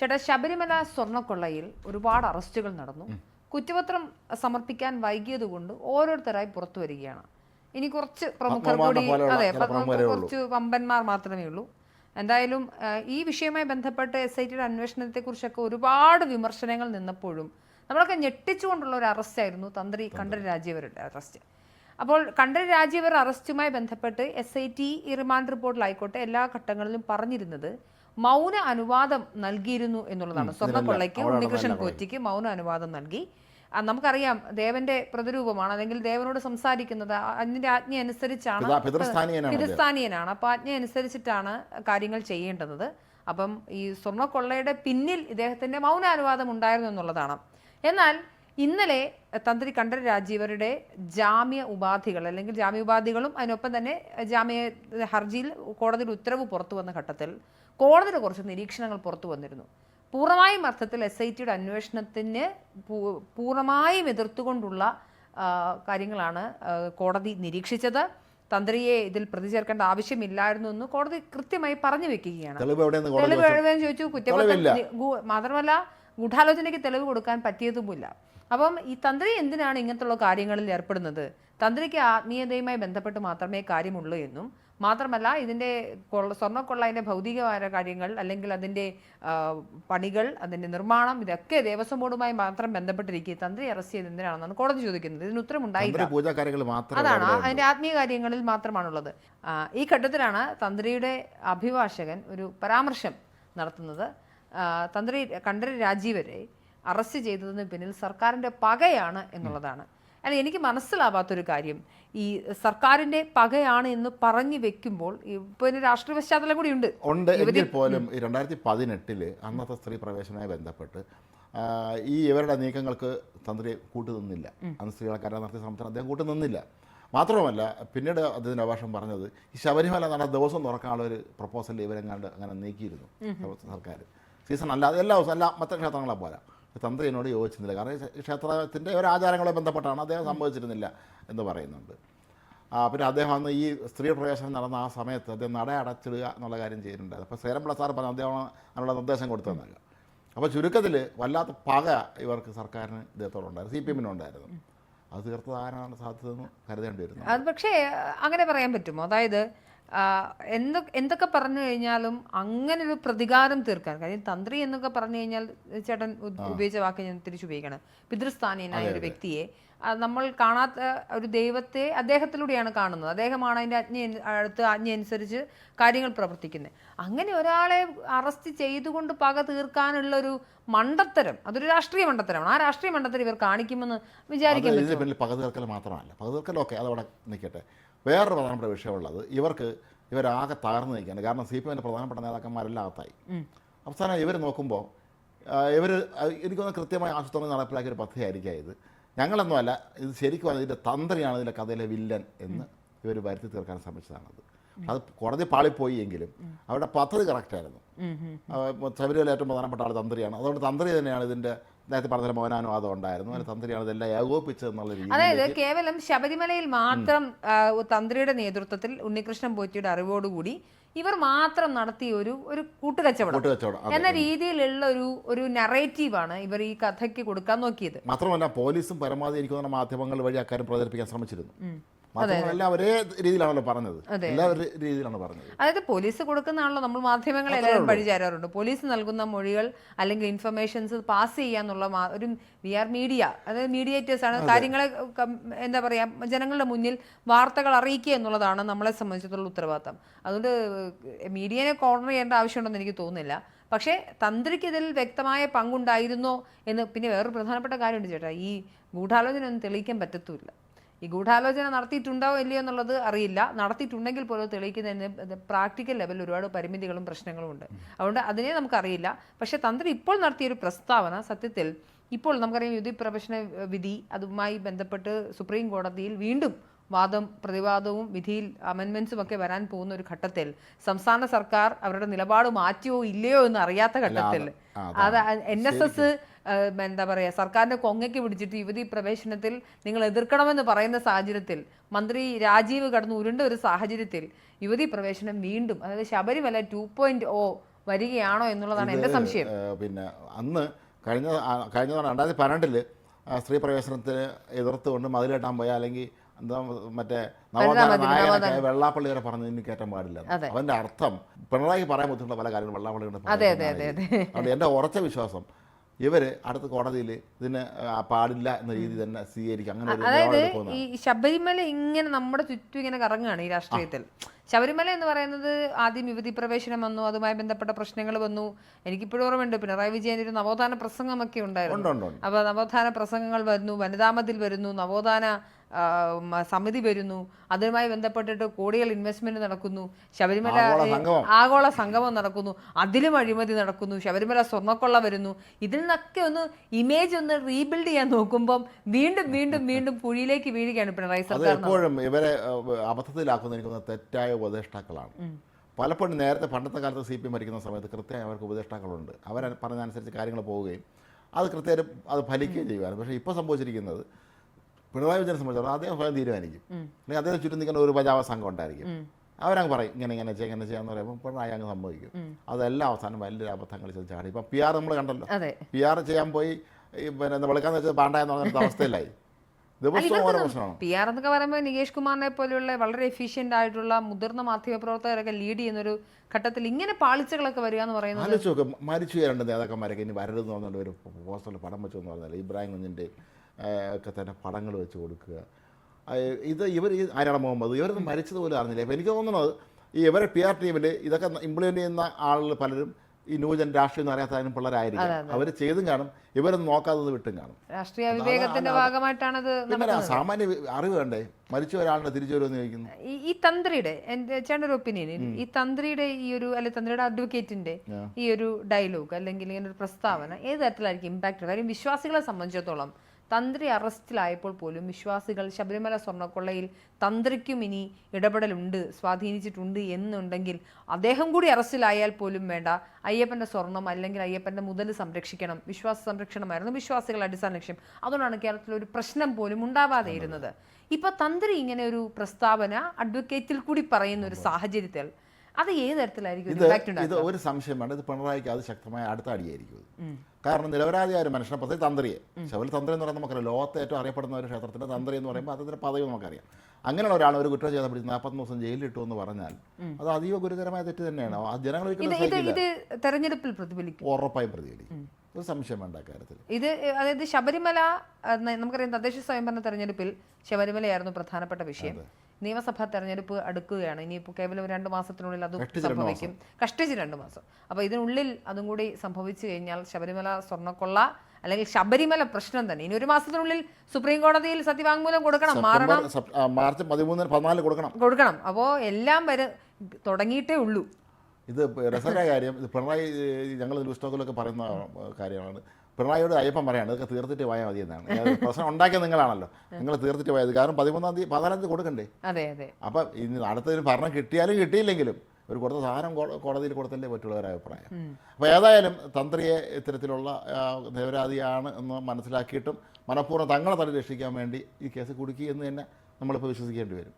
ചേട്ടാ ശബരിമല സ്വർണക്കൊള്ളയിൽ ഒരുപാട് അറസ്റ്റുകൾ നടന്നു. കുറ്റപത്രം സമർപ്പിക്കാൻ വൈകിയത് കൊണ്ട് ഓരോരുത്തരായി പുറത്തു വരികയാണ്. ഇനി കുറച്ച് പ്രമുഖർ കൂടി അതെ. കുറച്ച് വമ്പന്മാർ മാത്രമേ ഉള്ളൂ. എന്തായാലും ഈ വിഷയവുമായി ബന്ധപ്പെട്ട് എസ് ഐ ടിയുടെ അന്വേഷണത്തെക്കുറിച്ചൊക്കെ ഒരുപാട് വിമർശനങ്ങൾ നിന്നപ്പോഴും നമ്മളൊക്കെ ഞെട്ടിച്ചുകൊണ്ടുള്ള ഒരു അറസ്റ്റായിരുന്നു തന്ത്രി കണ്ഠരര് രാജീവരുടെ അറസ്റ്റ്. അപ്പോൾ കണ്ഠരര് രാജീവർ അറസ്റ്റുമായി ബന്ധപ്പെട്ട് എസ് ഐ ടി ഈ റിമാൻഡ് റിപ്പോർട്ടിലായിക്കോട്ടെ എല്ലാ ഘട്ടങ്ങളിലും പറഞ്ഞിരുന്നത് മൗന അനുവാദം നൽകിയിരുന്നു എന്നുള്ളതാണ്. സ്വർണക്കൊള്ളയ്ക്ക് ഉണ്ണികൃഷ്ണൻ കോറ്റിക്ക് പോറ്റിക്ക് മൗന അനുവാദം നൽകി. നമുക്കറിയാം ദേവന്റെ പ്രതിരൂപമാണ്. അല്ലെങ്കിൽ ദേവനോട് സംസാരിക്കുന്നത് അതിന്റെ ആജ്ഞ അനുസരിച്ചാണ്. പിതൃസ്ഥാനീയനാണ്. അപ്പൊ ആജ്ഞ അനുസരിച്ചിട്ടാണ് കാര്യങ്ങൾ ചെയ്യേണ്ടത്. അപ്പം ഈ സ്വർണക്കൊള്ളയുടെ പിന്നിൽ ഇദ്ദേഹത്തിന്റെ മൗനാനുവാദം ഉണ്ടായിരുന്നു എന്നുള്ളതാണ്. എന്നാൽ ഇന്നലെ തന്ത്രി കണ്ഠര രാജീവരുടെ ജാമ്യ ഉപാധികൾ അല്ലെങ്കിൽ ജാമ്യ ഉപാധികളും അതിനൊപ്പം തന്നെ ജാമ്യ ഹർജിയിൽ കോടതിയുടെ ഉത്തരവ് പുറത്തു വന്ന ഘട്ടത്തിൽ കോടതിയുടെ കുറച്ച് നിരീക്ഷണങ്ങൾ പുറത്തു വന്നിരുന്നു. പൂർണമായും അർത്ഥത്തിൽ എസ് ഐ ടിയുടെ അന്വേഷണത്തിന് പൂർണമായും എതിർത്തുകൊണ്ടുള്ള കാര്യങ്ങളാണ് കോടതി നിരീക്ഷിച്ചത്. തന്ത്രിയെ ഇതിൽ പ്രതി ചേർക്കേണ്ട ആവശ്യമില്ലായിരുന്നു എന്ന് കോടതി കൃത്യമായി പറഞ്ഞു വെക്കുകയാണ്. തെളിവ് എഴുതാൻ ചോദിച്ചു? കുറ്റപത്രം മാത്രമല്ല ഗൂഢാലോചനയ്ക്ക് തെളിവ് കൊടുക്കാൻ പറ്റിയതുമില്ല. അപ്പം ഈ തന്ത്രി എന്തിനാണ് ഇങ്ങനത്തുള്ള കാര്യങ്ങളിൽ ഏർപ്പെടുന്നത്? തന്ത്രിക്ക് ആത്മീയതയുമായി ബന്ധപ്പെട്ട് മാത്രമേ കാര്യമുള്ളൂ എന്നും മാത്രമല്ല ഇതിന്റെ കൊള്ള സ്വർണക്കൊള്ളതിന്റെ ഭൗതികമായ കാര്യങ്ങൾ അല്ലെങ്കിൽ അതിന്റെ പണികൾ അതിന്റെ നിർമ്മാണം ഇതൊക്കെ ദേവസ്വം ബോർഡുമായി മാത്രം ബന്ധപ്പെട്ടിരിക്കുക. തന്ത്രി അറസ്റ്റ് ചെയ്ത് എന്തിനാണെന്നാണ് കോടതി ചോദിക്കുന്നത്. ഇതിന് ഉത്തരമുണ്ടായില്ല. പൂജാകാര്യങ്ങൾ മാത്രമേ അതാണ്. അതിന്റെ ആത്മീയ കാര്യങ്ങളിൽ മാത്രമാണുള്ളത്. ഈ ഘട്ടത്തിലാണ് തന്ത്രിയുടെ അഭിഭാഷകൻ ഒരു പരാമർശം നടത്തുന്നത്. തന്ത്രി കണ്ഠര രാജീവരെ അറസ്റ്റ് ചെയ്തതിന് പിന്നിൽ സർക്കാരിന്റെ പകയാണ് എന്നുള്ളതാണ്. അല്ല എനിക്ക് മനസ്സിലാവാത്തൊരു കാര്യം. ഈ സർക്കാരിന്റെ പകയാണ് എന്ന് പറഞ്ഞു വെക്കുമ്പോൾ ഇപ്പൊ രാഷ്ട്രീയ പശ്ചാത്തലം കൂടി ഉണ്ട്. ഉണ്ട്. എങ്കിൽ പോലും രണ്ടായിരത്തി പതിനെട്ടിൽ അന്നത്തെ സ്ത്രീ പ്രവേശനവുമായി ബന്ധപ്പെട്ട് ഈ ഇവരുടെ നീക്കങ്ങൾക്ക് തന്ത്രി കൂട്ടുനിന്നില്ല. അന്ന് സ്ത്രീകളെ കരാർ നടത്തിയ സമയത്ത് അദ്ദേഹം കൂട്ടുനിന്നില്ല. മാത്രമല്ല പിന്നീട് അദ്ദേഹത്തിന്റെ അഭാഷം പറഞ്ഞത് ഈ ശബരിമല നട ദിവസം തുറക്കാനുള്ള ഒരു പ്രപ്പോസൽ ഇവരെങ്ങാണ്ട് അങ്ങനെ നീക്കിയിരുന്നു സർക്കാർ സീസൺ അല്ലാതെ എല്ലാ ദിവസവും എല്ലാ മറ്റു ക്ഷേത്രങ്ങളെ പോലെ. തന്ത്രി എന്നോട് യോജിച്ചിരുന്നില്ല. കാരണം ക്ഷേത്രത്തിന്റെ ഒരു ആചാരങ്ങളെ ബന്ധപ്പെട്ടാണ് അദ്ദേഹം സംഭവിച്ചിരുന്നില്ല എന്ന് പറയുന്നുണ്ട്. പിന്നെ അദ്ദേഹം അന്ന് ഈ സ്ത്രീ പ്രവേശനം നടന്ന ആ സമയത്ത് അദ്ദേഹം നട അടച്ചിടുക എന്നുള്ള കാര്യം ചെയ്തിട്ടുണ്ടായിരുന്നു അപ്പോൾ സേരമ്പള സാർ പറഞ്ഞു അദ്ദേഹം അതിനുള്ള നിർദ്ദേശം കൊടുത്തതെന്നല്ല അപ്പോൾ ചുരുക്കത്തിൽ വല്ലാത്ത പക ഇവർക്ക് സർക്കാരിന് ഇദ്ദേഹത്തോടുണ്ടായിരുന്നു സി പി എമ്മിനുണ്ടായിരുന്നു അത് തീർത്തത് സാധ്യതയെന്ന് കരുതേണ്ടി വരുന്നു. അത് പക്ഷേ അങ്ങനെ പറയാൻ പറ്റുമോ? അതായത് എന്തൊക്കെ എന്തൊക്കെ പറഞ്ഞു കഴിഞ്ഞാലും അങ്ങനെ ഒരു പ്രതികാരം തീർക്കാൻ കാര്യം തന്ത്രി എന്നൊക്കെ പറഞ്ഞു കഴിഞ്ഞാൽ ചേട്ടൻ ഉപയോഗിച്ച വാക്ക് ഞാൻ തിരിച്ചുപയോഗിക്കണം പിതൃസ്ഥാനീയനായ ഒരു വ്യക്തിയെ നമ്മൾ കാണാത്ത ഒരു ദൈവത്തെ അദ്ദേഹത്തിലൂടെയാണ് കാണുന്നത്. അദ്ദേഹമാണ് അതിന്റെ അജ്ഞ അടുത്ത് അജ്ഞ അനുസരിച്ച് കാര്യങ്ങൾ പ്രവർത്തിക്കുന്നത്. അങ്ങനെ ഒരാളെ അറസ്റ്റ് ചെയ്തുകൊണ്ട് പക തീർക്കാനുള്ള ഒരു മണ്ടത്തരം അതൊരു രാഷ്ട്രീയ മണ്ടത്തരമാണ്. ആ രാഷ്ട്രീയ മണ്ടത്തരം ഇവർ കാണിക്കുമെന്ന് വിചാരിക്കുന്നത് പക തീർക്കൽ മാത്രമല്ല. പക തീർക്കലൊക്കെ അതവിടെ നിൽക്കട്ടെ. വേറൊരു പ്രധാനപ്പെട്ട വിഷയമുള്ളത് ഇവർക്ക് ഇവരാകെ തകർന്നു നിൽക്കുകയാണ്. കാരണം സി പി എമ്മിന്റെ പ്രധാനപ്പെട്ട നേതാക്കന്മാരെല്ലാം അകത്തായി. അവസാനം ഇവർ നോക്കുമ്പോൾ ഇവർ എനിക്കൊന്ന് കൃത്യമായി ആസൂത്രണം നടപ്പിലാക്കിയ ഒരു പദ്ധതിയായിരിക്കാം ഇത്. ഞങ്ങളൊന്നുമല്ല ഇത് ശരിക്കും ഇതിന്റെ തന്ത്രിയാണ് ഇതിന്റെ കഥയിലെ വില്ലൻ എന്ന് ഇവർ വരുത്തി തീർക്കാൻ ശ്രമിച്ചതാണത്. അത് കോടതി പാളിപ്പോയി എങ്കിലും അവരുടെ പദ്ധതി കറക്റ്റായിരുന്നു. ശബരിമല ഏറ്റവും പ്രധാനപ്പെട്ട ആൾ തന്ത്രിയാണ്. അതുകൊണ്ട് തന്ത്രി തന്നെയാണ് ഇതിന്റെ നേരത്തെ പറഞ്ഞ മോനാനുവാദം ഉണ്ടായിരുന്നു. അതിന് തന്ത്രിയാണ് ഇതെല്ലാം ഏകോപിച്ചതെന്നുള്ള എന്നുള്ള അതായത് കേവലം ശബരിമലയിൽ മാത്രം തന്ത്രിയുടെ നേതൃത്വത്തിൽ ഉണ്ണികൃഷ്ണൻ പോറ്റിയുടെ അറിവോടുകൂടി ഇവർ മാത്രം നടത്തിയ ഒരു ഒരു കൂട്ടുകച്ചവടം എന്ന രീതിയിലുള്ള ഒരു ഒരു നറേറ്റീവാണ് ഇവർ ഈ കഥയ്ക്ക് കൊടുക്കാൻ നോക്കിയത്. മാത്രമല്ല പോലീസും പരമാവധി എനിക്ക് മാധ്യമങ്ങൾ വഴി അക്കാര്യം പ്രചരിപ്പിക്കാൻ ശ്രമിച്ചിരുന്നു. മാധ്യമങ്ങളെല്ലാം ഒരേ രീതിയിലാണല്ലോ പറഞ്ഞത്. എല്ലാ രീതിയിലാണ് പറഞ്ഞത്. അതായത് പോലീസ് കൊടുക്കുന്നതാണല്ലോ നമ്മൾ മാധ്യമങ്ങൾ എല്ലാവരും പഴിചാരാറുണ്ട് പോലീസ് നൽകുന്ന മൊഴികൾ അല്ലെങ്കിൽ ഇൻഫർമേഷൻസ് പാസ് ചെയ്യാന്നുള്ള ഒരു വി ആർ മീഡിയ അതായത് മീഡിയേറ്റേഴ്സ് ആണ് കാര്യങ്ങളെ എന്താ പറയാ ജനങ്ങളുടെ മുന്നിൽ വാർത്തകൾ അറിയിക്കുക എന്നുള്ളതാണ് നമ്മളെ സംബന്ധിച്ചിടത്തോളം ഉത്തരവാദിത്തം. അതുകൊണ്ട് മീഡിയനെ കോർണർ ചെയ്യേണ്ട ആവശ്യമുണ്ടെന്ന് എനിക്ക് തോന്നുന്നില്ല. പക്ഷേ തന്ത്രിക്ക് ഇതിൽ വ്യക്തമായ പങ്കുണ്ടായിരുന്നോ എന്ന് പിന്നെ വേറൊരു പ്രധാനപ്പെട്ട കാര്യമുണ്ട് ചേട്ടാ. ഈ ഗൂഢാലോചന ഒന്നും തെളിയിക്കാൻ പറ്റത്തുമില്ല. ഈ ഗൂഢാലോചന നടത്തിയിട്ടുണ്ടോ ഇല്ലയോ എന്നുള്ളത് അറിയില്ല. നടത്തിയിട്ടുണ്ടെങ്കിൽ പോലും തെളിയിക്കുന്നതിന് പ്രാക്ടിക്കൽ ലെവലിൽ ഒരുപാട് പരിമിതികളും പ്രശ്നങ്ങളും ഉണ്ട്. അതുകൊണ്ട് അതിനെ നമുക്കറിയില്ല പക്ഷേ തന്ത്രി ഇപ്പോൾ നടത്തിയ ഒരു പ്രസ്താവന സത്യത്തിൽ ഇപ്പോൾ നമുക്കറിയാം യുദ്ധി പ്രവേശന വിധി അതുമായി ബന്ധപ്പെട്ട് സുപ്രീം കോടതിയിൽ വീണ്ടും വാദം പ്രതിവാദവും വിധിയിൽ അമെൻമെന്റ്സും ഒക്കെ വരാൻ പോകുന്ന ഒരു ഘട്ടത്തിൽ സംസ്ഥാന സർക്കാർ അവരുടെ നിലപാട് മാറ്റിയോ ഇല്ലയോ എന്ന് അറിയാത്ത ഘട്ടത്തിൽ അത് എൻ എസ് എസ് എന്താ പറയുക സർക്കാരിന്റെ കൊങ്ങയ്ക്ക് പിടിച്ചിട്ട് യുവതി പ്രവേശനത്തിൽ നിങ്ങൾ എതിർക്കണമെന്ന് പറയുന്ന സാഹചര്യത്തിൽ മന്ത്രി രാജീവ് കടന്നു ഉരുണ്ട ഒരു സാഹചര്യത്തിൽ യുവതി പ്രവേശനം വീണ്ടും അതായത് ശബരിമല ടു പോയിന്റ് ഓ വരികയാണോ എന്നുള്ളതാണ് എന്റെ സംശയം. പിന്നെ അന്ന് കഴിഞ്ഞ കഴിഞ്ഞ തവണ രണ്ടായിരത്തി പന്ത്രണ്ടിൽ സ്ത്രീ പ്രവേശനത്തിന് എതിർത്തുകൊണ്ട് മതിലെട്ടാൻ പോയ അല്ലെങ്കിൽ എന്താ മറ്റേ നവോത്ഥാന വെള്ളാപ്പള്ളി വരെ പറഞ്ഞു ഇനി കയറ്റാൻ പാടില്ല. അവന്റെ അർത്ഥം പിണറായി പറയാൻ ബുദ്ധിമുട്ടുള്ള പല കാര്യങ്ങളും വെള്ളാപ്പള്ളി കൊണ്ട് അതെ അതെ അതെ അതെ. അതുകൊണ്ട് എന്റെ ഉറച്ച വിശ്വാസം ഇവർ അടുത്ത കോടതിയിൽ ഇതിന് പാടില്ല എന്ന രീതി തന്നെ സ്വീകരിക്കും. അങ്ങനെ അതായത് ഈ ശബരിമല ഇങ്ങനെ നമ്മുടെ ചുറ്റും ഇങ്ങനെ കറങ്ങുകയാണ് ഈ രാഷ്ട്രീയത്തിൽ. ശബരിമല എന്ന് പറയുന്നത് ആദ്യം യുവതി പ്രവേശനം വന്നു അതുമായി ബന്ധപ്പെട്ട പ്രശ്നങ്ങൾ വന്നു. എനിക്കിപ്പോഴും ഓർമ്മയുണ്ട് പിണറായി വിജയൻ ഒരു നവോത്ഥാന പ്രസംഗമൊക്കെ ഉണ്ടായിരുന്നു. ഉണ്ട് ഉണ്ട് ഉണ്ട്. അപ്പോൾ നവോത്ഥാന പ്രസംഗങ്ങൾ വരുന്നു വനിതാമതിൽ വരുന്നു നവോത്ഥാന സമിതി വരുന്നു. അതുമായി ബന്ധപ്പെട്ടിട്ട് കോടികൾ ഇൻവെസ്റ്റ്മെന്റ് നടക്കുന്നു. ശബരിമല ആഗോള സംഗമം. നടക്കുന്നു. അതിലും അഴിമതി നടക്കുന്നു. ശബരിമല സ്വർണക്കൊള്ള വരുന്നു. ഇതിൽ നിന്നൊക്കെ ഒന്ന് ഇമേജ് ഒന്ന് റീബിൽഡ് ചെയ്യാൻ നോക്കുമ്പം വീണ്ടും വീണ്ടും വീണ്ടും കുഴിയിലേക്ക് വീഴുകയാണ് പിണറായി സർക്കാർ എപ്പോഴും ഇവരെ അബദ്ധത്തിലാക്കുന്ന എനിക്ക് തെറ്റായ ഉപദേഷ്ടാക്കളാണ്. പലപ്പോഴും നേരത്തെ പണ്ടത്തെ കാലത്ത് സി പി എം ഭരിക്കുന്ന സമയത്ത് കൃത്യമായി അവർക്ക് ഉപദേഷ്ടാക്കളുണ്ട്. അവർ പറഞ്ഞതനുസരിച്ച് കാര്യങ്ങൾ പോവുകയും അത് കൃത്യമായിട്ട് അത് ഫലിക്കുകയും ചെയ്യുമായിരുന്നു പക്ഷേ ഇപ്പോൾ സംഭവിച്ചിരിക്കുന്നത് പിണറായി വിജയനെ സംബന്ധിച്ചിടത്തോളം അദ്ദേഹം സ്വയം തീരുമാനിക്കും. അല്ലെങ്കിൽ അദ്ദേഹം ചുറ്റും നിൽക്കുന്ന ഒരു പജാവ സംഘം ഉണ്ടായിരിക്കും. അവരങ്ങ് പറയും ഇങ്ങനെ ഇങ്ങനെ ചെയ്യാം ഇങ്ങനെ ചെയ്യാന്ന് പറയുമ്പോൾ പിണറായി അങ്ങ് സംഭവിക്കും അതെല്ലാം അവസാനം വലിയൊരു അബദ്ധങ്ങൾ കളിച്ചത് ചാടി. ഇപ്പം പി ആർ നമ്മൾ കണ്ടല്ലോ. പി ആർ ചെയ്യാൻ പോയി പിന്നെ എന്താ വിളിക്കാന്ന് വെച്ചാൽ പാണ്ടായെന്ന് പറഞ്ഞ അവസ്ഥയിലായി. പി ആർ എന്നൊക്കെ പറയുമ്പോൾ നികേഷ് കുമാറിനെ പോലെയുള്ള വളരെ എഫിഷ്യന്റ് ആയിട്ടുള്ള മുതിർന്ന മാധ്യമപ്രവർത്തകരൊക്കെ ലീഡ് ചെയ്യുന്ന ഒരു ഘട്ടത്തിൽ ഇങ്ങനെ പാളിച്ചകളൊക്കെ വരിക എന്ന് പറയുന്നത് ആലോചിച്ച് നോക്ക് മരിച്ചു രണ്ട് നേതാക്കന്മാരൊക്കെ ഇനി വരരുതെന്ന് പറഞ്ഞുകൊണ്ട് ഒരു പോസ്റ്ററിൽ പടം വെച്ചു എന്ന് പറഞ്ഞാൽ ഇബ്രാഹിം കുഞ്ഞിന്റെ ഒക്കെ തന്നെ പടങ്ങൾ വെച്ച് കൊടുക്കുക. ഇത് ഇവർ ഈ ആരാണ് മുഹമ്മദ്? ഇവരൊന്നും മരിച്ചതുപോലെ പോലും അറിഞ്ഞില്ല. അപ്പോൾ എനിക്ക് തോന്നുന്നത് ഈ ഇവരെ പി ആർ ടീമിൽ ഇതൊക്കെ ഇംപ്ലിമെന്റ് ചെയ്യുന്ന ആളുകൾ പലരും ഈ ന്യൂജൻ രാഷ്ട്രീയം എന്ന് അറിയാത്തതിനും പിള്ളേരായിരിക്കും. അവർ ചെയ്തും കാണും. ഇവരൊന്നും നോക്കാതെ വിട്ടും കാണും. രാഷ്ട്രീയ വിവേകത്തിന്റെ ഭാഗമായിട്ടാണത് സാമാന്യ അറിവ് വേണ്ടേ? മരിച്ച ഒരാളുടെ തിരിച്ചു വരുമെന്ന് ചോദിക്കുന്നു. ഈ തന്ത്രിയുടെ എന്റെ ചേട്ടന്റെ ഒരു ഒപ്പീനിയൻ ഈ തന്ത്രിയുടെ ഈ ഒരു അല്ലെ തന്ത്രിയുടെ അഡ്വക്കേറ്റിന്റെ ഈ ഒരു ഡയലോഗ് അല്ലെങ്കിൽ ഇങ്ങനെ ഒരു പ്രസ്താവന ഏത് തരത്തിലായിരിക്കും ഇമ്പാക്ട് കാര്യം വിശ്വാസികളെ സംബന്ധിച്ചിടത്തോളം തന്ത്രി അറസ്റ്റിലായപ്പോൾ പോലും വിശ്വാസികൾ ശബരിമല സ്വർണക്കൊള്ളയിൽ തന്ത്രിക്കും ഇനി ഇടപെടലുണ്ട് സ്വാധീനിച്ചിട്ടുണ്ട് എന്നുണ്ടെങ്കിൽ അദ്ദേഹം കൂടി അറസ്റ്റിലായാൽ പോലും വേണ്ട. അയ്യപ്പന്റെ സ്വർണം അല്ലെങ്കിൽ അയ്യപ്പന്റെ മുതൽ സംരക്ഷിക്കണം. വിശ്വാസ സംരക്ഷണമായിരുന്നു വിശ്വാസികളുടെ അടിസ്ഥാന ലക്ഷ്യം. അതുകൊണ്ടാണ് കേരളത്തിൽ ഒരു പ്രശ്നം പോലും ഉണ്ടാവാതെ ഇരുന്നത്. ഇപ്പൊ തന്ത്രി ഇങ്ങനെ ഒരു പ്രസ്താവന അഡ്വക്കേറ്റിൽ കൂടി പറയുന്ന ഒരു സാഹചര്യത്തിൽ അത് ഏത് തരത്തിലായിരിക്കും ഇത് ഒരു സംശയമാണ് ഇത് പിണറായിക്ക് അത് ശക്തമായ അടുത്ത അടിയായിരിക്കും കാരണം നിരപരാധിയായ ഒരു മനുഷ്യനെ പ്രത്യേകിച്ച് തന്ത്രിയെ. ശബരി തന്ത്രി എന്ന് പറയുന്നത് നമുക്കറിയാം. ലോകത്തെ ഏറ്റവും അറിയപ്പെടുന്ന ഒരു ക്ഷേത്രത്തിന്റെ തന്ത്രി എന്ന് പറയുമ്പോൾ അതിന്റെ പദവി നമുക്കറിയാം. അങ്ങനെയുള്ള ഒരാൾ ഒരു കുറ്റം ചെയ്ത പിടിച്ച് നാൽപ്പത്തൊന്ന് ദിവസം ജയിലിലിട്ടു എന്ന് പറഞ്ഞാൽ അത് അതീവ ഗുരുതരമായ തെറ്റ് തന്നെയാണ്. ആ ജനങ്ങൾ തെരഞ്ഞെടുപ്പിൽ പ്രതിഫലിക്കും. ഉറപ്പായും പ്രതികരിക്കും ഒരു സംശയം വേണ്ട കാര്യത്തിൽ. ഇത് അതായത് ശബരിമല നമുക്കറിയാം തദ്ദേശ സ്വയംഭരണ തെരഞ്ഞെടുപ്പിൽ ശബരിമലയായിരുന്നു പ്രധാനപ്പെട്ട വിഷയം. നിയമസഭാ തെരഞ്ഞെടുപ്പ് അടുക്കുകയാണ്. ഇനിയിപ്പോൾ കേവലം രണ്ട് മാസത്തിനുള്ളിൽ അത് സംഭവിക്കും. കഷ്ടിച്ച് രണ്ട് മാസം. അപ്പോൾ ഇതിനുള്ളിൽ അതും കൂടി സംഭവിച്ചു കഴിഞ്ഞാൽ ശബരിമല സ്വർണക്കൊള്ള അല്ലെങ്കിൽ ശബരിമല പ്രശ്നം തന്നെ. ഇനി ഒരു മാസത്തിനുള്ളിൽ സുപ്രീം കോടതിയിൽ സത്യവാങ്മൂലം കൊടുക്കണം മാറണം. മാർച്ച് പതിമൂന്നിന് പതിനാല് കൊടുക്കണം. കൊടുക്കണം. അപ്പോൾ എല്ലാം വരെ തുടങ്ങിയിട്ടേ ഉള്ളൂ. ഇത് രസകര കാര്യം. ഇത് പിണറായി ഞങ്ങൾ ന്യൂസ് പറയുന്ന കാര്യമാണ്. പിണറായിയോട് അയ്യപ്പൻ പറയാണ് ഇതൊക്കെ തീർത്തിട്ട് പോയാൽ മതി എന്നാണ്. പ്രശ്നം ഉണ്ടാക്കിയത് നിങ്ങളാണല്ലോ. നിങ്ങൾ തീർത്തിട്ട് പോയത് കാരണം പതിമൂന്നാം തീയതി പതിനാലാം തീയതി കൊടുക്കണ്ടേ? അതെ അതെ. അപ്പം ഇനി അടുത്തൊരു ഭരണം കിട്ടിയാലും കിട്ടിയില്ലെങ്കിലും ഒരു കൊടുത്ത സാധനം കോടതിയിൽ കൊടുത്തല്ലേ പറ്റുള്ള ഒരു അഭിപ്രായം. അപ്പോൾ ഏതായാലും തന്ത്രിയെ ഇത്തരത്തിലുള്ള നിരപരാധിയാണ് എന്ന് മനസ്സിലാക്കിയിട്ടും മനഃപൂർവം തങ്ങളെ തടി രക്ഷിക്കാൻ വേണ്ടി ഈ കേസ് കുടുക്കി എന്ന് തന്നെ നമ്മളിപ്പോൾ വിശ്വസിക്കേണ്ടി വരും.